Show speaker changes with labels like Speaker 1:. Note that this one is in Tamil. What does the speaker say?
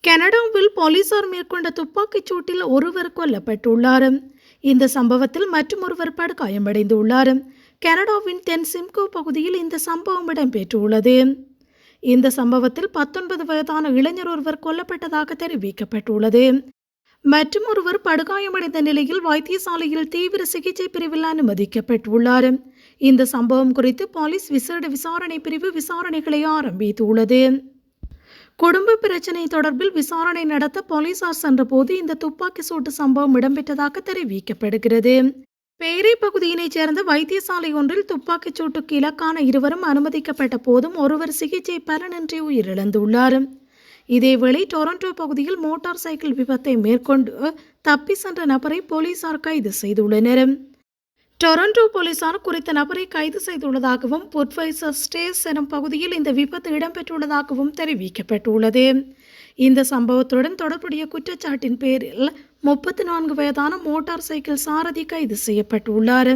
Speaker 1: கனடாவில் போலீசார் மேற்கொண்ட துப்பாக்கிச் சூட்டில் ஒருவர் கொல்லப்பட்டுள்ளார். இந்த சம்பவத்தில் மற்றொருவர் படுகாயமடைந்துள்ளார். கனடாவின் தென் சிம்கோ பகுதியில் இந்த சம்பவம் இடம்பெற்றுள்ளது. இந்த சம்பவத்தில் பத்தொன்பது வயதான இளைஞர் ஒருவர் கொல்லப்பட்டதாக தெரிவிக்கப்பட்டுள்ளது. மற்றும் ஒருவர் படுகாயமடைந்த நிலையில் வைத்தியசாலையில் தீவிர சிகிச்சை பிரிவில் அனுமதிக்கப்பட்டுள்ளார். இந்த சம்பவம் குறித்து போலீஸ் விசேட விசாரணை பிரிவு விசாரணைகளை ஆரம்பித்துள்ளது. குடும்ப பிரச்சினை தொடர்பில் விசாரணை நடத்த போலீசார் சென்றபோது இந்த துப்பாக்கி சூட்டு சம்பவம் இடம்பெற்றதாக தெரிவிக்கப்படுகிறது. பேரை பகுதியினைச் சேர்ந்த வைத்தியசாலை ஒன்றில் துப்பாக்கிச் சூட்டுக்கு இலக்கான இருவரும் அனுமதிக்கப்பட்ட போதும் ஒருவர் சிகிச்சை பலனின்றி உயிரிழந்துள்ளார். இதேவேளை டொரண்டோ பகுதியில் மோட்டார் சைக்கிள் விபத்தை மேற்கொண்டு தப்பி சென்ற நபரை போலீசார் கைது செய்துள்ளனர். டொரண்டோ போலீசார் குறித்த நபரை கைது செய்துள்ளதாகவும் புட்வைசர் ஸ்டேஸ் எனும் பகுதியில் இந்த விபத்து இடம்பெற்றுள்ளதாகவும் தெரிவிக்கப்பட்டுள்ளது. இந்த சம்பவத்துடன் தொடர்புடைய குற்றச்சாட்டின் பேரில் முப்பத்தி நான்கு வயதான மோட்டார் சைக்கிள் சாரதி கைது செய்யப்பட்டுள்ளார்.